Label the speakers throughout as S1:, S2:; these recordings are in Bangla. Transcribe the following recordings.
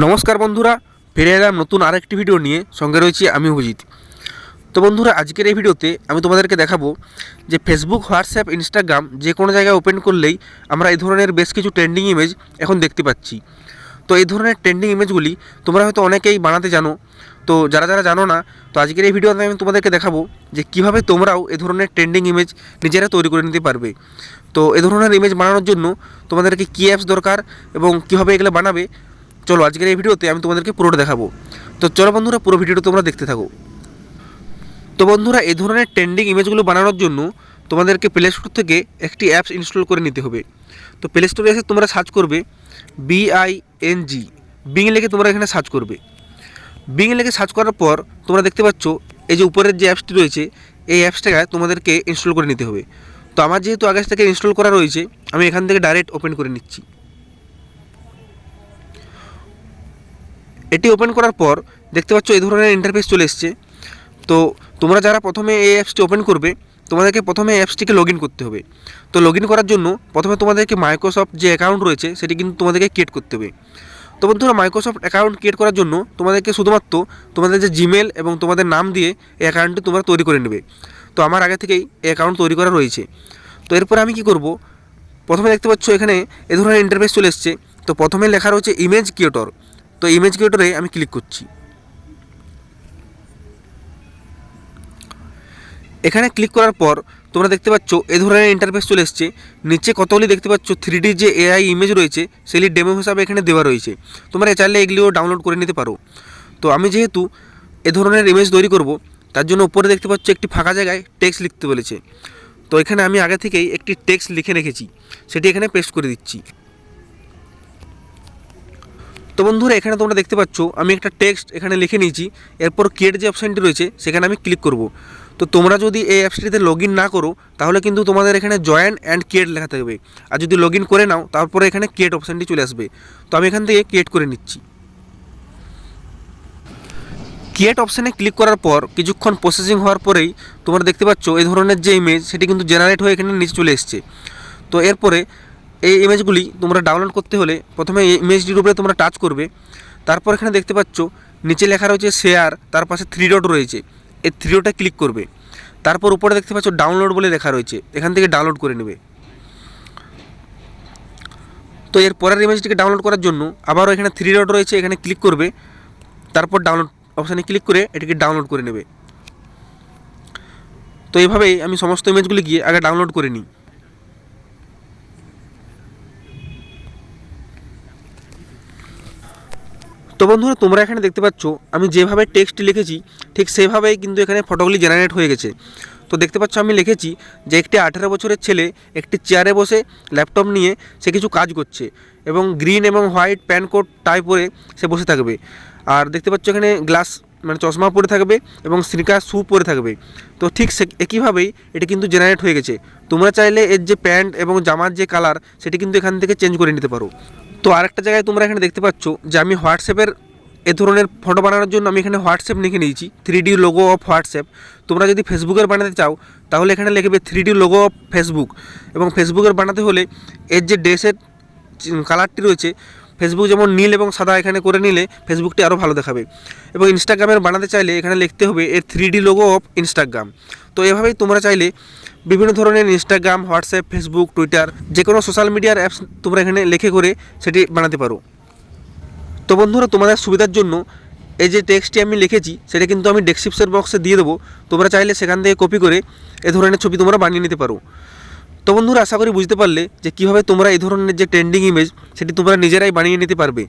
S1: নমস্কার বন্ধুরা, ফিরে এলাম নতুন আরেকটি ভিডিও নিয়ে। সঙ্গে রয়েছি আমি অভিজিৎ। তো বন্ধুরা, আজকের এই ভিডিওতে আমি তোমাদেরকে দেখাবো যে ফেসবুক হোয়াটসঅ্যাপ ইনস্টাগ্রাম যে কোনো জায়গায় ওপেন করলেই আমরা এই ধরনের বেশ কিছু ট্রেন্ডিং ইমেজ এখন দেখতে পাচ্ছি। তো এই ধরনের ট্রেন্ডিং ইমেজগুলি তোমরা হয়তো অনেকেই বানাতে জানো। তো যারা যারা জানো না, তো আজকের এই ভিডিওতে আমি তোমাদেরকে দেখাবো যে কীভাবে তোমরাও এ ধরনের ট্রেন্ডিং ইমেজ নিজেরা তৈরি করে নিতে পারবে। তো এ ধরনের ইমেজ বানানোর জন্য তোমাদেরকে কী অ্যাপস দরকার এবং কীভাবে এগুলো বানাবে চলো আজকের এই ভিডিওতে আমি তোমাদেরকে পুরোটা দেখাবো। তো চলো বন্ধুরা, পুরো ভিডিওটা তোমরা দেখতে থাকো। তো বন্ধুরা, এই ধরনের ট্রেন্ডিং ইমেজগুলো বানানোর জন্য তোমাদেরকে প্লে স্টোর থেকে একটি অ্যাপস ইনস্টল করে নিতে হবে। তো প্লে স্টোরে এসে তোমরা সার্চ করবে বিআইএনজি বিং লেগে তোমরা এখানে সার্চ করবে। বিং লেগে সার্চ করার পর তোমরা দেখতে পাচ্ছ, এই যে উপরের যে অ্যাপসটি রয়েছে, এই অ্যাপসটাকে তোমাদেরকে ইনস্টল করে নিতে হবে। তো আমার যেহেতু আগে থেকে ইনস্টল করা রয়েছে, আমি এখান থেকে ডাইরেক্ট ওপেন করে নিচ্ছি। এটি ওপেন করার পর দেখতে পাচ্ছ এই ধরনের ইন্টারফেস চলে এসছে। তো তোমরা যারা প্রথমে এই অ্যাপসটি ওপেন করবে, তোমাদেরকে প্রথমে অ্যাপসটিকে লগ করতে হবে। তো লগ করার জন্য প্রথমে তোমাদেরকে মাইক্রোসফট যে অ্যাকাউন্ট রয়েছে, সেটি কিন্তু তোমাদেরকে ক্রিয়েট করতে হবে। তো বন্ধুরা মাইক্রোসফট অ্যাকাউন্ট ক্রিয়েট করার জন্য তোমাদেরকে শুধুমাত্র তোমাদের যে জিমেল এবং তোমাদের নাম দিয়ে এই অ্যাকাউন্টটি তোমরা তৈরি করে নেবে। তো আমার আগে থেকেই এই অ্যাকাউন্ট তৈরি করা রয়েছে। তো এরপরে আমি কি করব? প্রথমে দেখতে পাচ্ছ এখানে এ ধরনের ইন্টারফেস চলে এসছে। তো প্রথমে লেখা রয়েছে ইমেজ ক্রিয়েটর তো ইমেজ ক্রিয়েটরে আমি ক্লিক করছি। এখানে ক্লিক করার পর তোমরা দেখতে পাচ্ছ এ ধরনের ইন্টারফেস চলে এসছে। নিচে কতগুলি দেখতে পাচ্ছ? থ্রি যে এআই ইমেজ রয়েছে, সেগুলি ডেমো হিসাবে এখানে দেওয়া রয়েছে। তোমরা চাইলে এগুলিও ডাউনলোড করে নিতে পারো। তো আমি যেহেতু এ ধরনের ইমেজ তৈরি করব, তার জন্য উপরে দেখতে পাচ্ছ একটি ফাঁকা জায়গায় টেক্সট লিখতে বলেছে। তো এখানে আমি আগে থেকেই একটি টেক্সট লিখে রেখেছি। সেটি এখানে পেস্ট করে দিচ্ছি। তো বন্ধুরা, এখানে তোমরা দেখতে পাচ্ছ, আমি একটা টেক্সট এখানে লিখে নিয়েছি। এরপর ক্রিয়েট যে অপশানটি রয়েছে, সেখানে আমি ক্লিক করব। তো তোমরা যদি এই অ্যাপসটিতে লগ না করো, তাহলে কিন্তু তোমাদের এখানে জয়েন অ্যান্ড ক্রিয়েট লেখা থাকবে আর যদি লগ করে নাও, তারপরে এখানে ক্রিয়েট অপশানটি চলে আসবে। তো আমি এখান থেকে ক্রিয়েট করে নিচ্ছি। ক্রিয়েট অপশানে ক্লিক করার পর, কিছুক্ষণ প্রসেসিং হওয়ার পরেই তোমরা দেখতে পাচ্ছ, এই ধরনের যে ইমেজ সেটি কিন্তু জেনারেট হয়ে এখানে নিচে চলে এসছে। তো এরপরে এই ইমেজগুলি তোমরা ডাউনলোড করতে হলে প্রথমে এই ইমেজটির উপরে তোমরা টাচ করবে। তারপর এখানে দেখতে পাচ্ছ, নিচে লেখা রয়েছে শেয়ার তার পাশে থ্রি ডট রয়েছে। এই থ্রি ডটে ক্লিক করবে। তারপর উপরে দেখতে পাচ্ছ ডাউনলোড বলে লেখা রয়েছে। এখান থেকে ডাউনলোড করে নেবে। তো এর পরের ইমেজটিকে ডাউনলোড করার জন্য আবারও এখানে থ্রি ডট রয়েছে, এখানে ক্লিক করবে। তারপর ডাউনলোড অপশানে ক্লিক করে এটিকে ডাউনলোড করে নেবে। তো এইভাবেই আমি সমস্ত ইমেজগুলি গিয়ে আগে ডাউনলোড করে নিই। তো বন্ধুরা, তোমরা এখানে দেখতে পাচ্ছ, আমি যেভাবে টেক্সট লিখেছি, ঠিক সেভাবেই কিন্তু এখানে ফটোগুলি জেনারেট হয়ে গেছে। তো দেখতে পাচ্ছ, আমি লিখেছি যে একটি আঠেরো বছরের ছেলে একটি চেয়ারে বসে ল্যাপটপ নিয়ে সে কিছু কাজ করছে এবং গ্রিন এবং হোয়াইট প্যান্ট কোট টাই পরে সে বসে থাকবে। আর দেখতে পাচ্ছ, এখানে গ্লাস মানে চশমা পরে থাকবে এবং স্নিকার শ্যু পরে থাকবে। তো ঠিক সে, একইভাবেই এটি কিন্তু জেনারেট হয়ে গেছে। তোমরা চাইলে এর যে প্যান্ট এবং জামার যে কালার সেটি কিন্তু এখান থেকে চেঞ্জ করে নিতে পারো। তো আরেকটা জায়গায় তোমরা এখানে দেখতে পাচ্ছ যে আমি হোয়াটসঅ্যাপের এ ধরনের ফটো বানানোর জন্য আমি এখানে হোয়াটসঅ্যাপ লিখে নিয়েছি three D logo of WhatsApp তোমরা যদি ফেসবুকের বানাতে চাও, তাহলে এখানে লিখবে three D logo of Facebook এবং ফেসবুকের বানাতে হলে এর যে ড্রেসের কালারটি রয়েছে ফেসবুক যেমন নীল এবং সাদা এখানে করে নিলে ফেসবুকটি আরও ভালো দেখাবে। এবং ইনস্টাগ্রামের বানাতে চাইলে এখানে লিখতে হবে এর three D logo of Instagram তো এভাবেই তোমরা চাইলে বিভিন্ন ধরনের ইনস্টাগ্রাম হোয়াটসঅ্যাপ ফেসবুক টুইটার যে কোনো সোশ্যাল মিডিয়ার অ্যাপস তোমরা এখানে লিখে করে সেটি বানাতে পারো। তো বন্ধুরা, তোমাদের সুবিধার জন্য এই যে টেক্সটটি আমি লিখেছি, সেটা কিন্তু আমি ডেসক্রিপশন বক্সে দিয়ে দেবো। তোমরা চাইলে সেখান থেকে কপি করে এ ধরনের ছবি তোমরা বানিয়ে নিতে পারো। তো বন্ধুরা, আশা করি বুঝতে পারলে যে কীভাবে তোমরা এই ধরনের যে ট্রেন্ডিং ইমেজ সেটি তোমরা নিজেরাই বানিয়ে নিতে পারবে।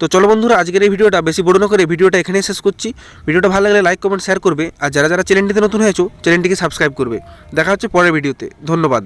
S1: তো চলো বন্ধুরা, আজকের এই ভিডিওটা বেশি বড় না করে ভিডিওটা এখানেই শেষ করছি। ভিডিওটা ভালো লাগলে লাইক কমেন্ট শেয়ার করবে। আর যারা যারা চ্যানেলটিতে নতুন হয়েছো চ্যানেলটিকে সাবস্ক্রাইব করবে। দেখা হচ্ছে পরের ভিডিওতে। ধন্যবাদ।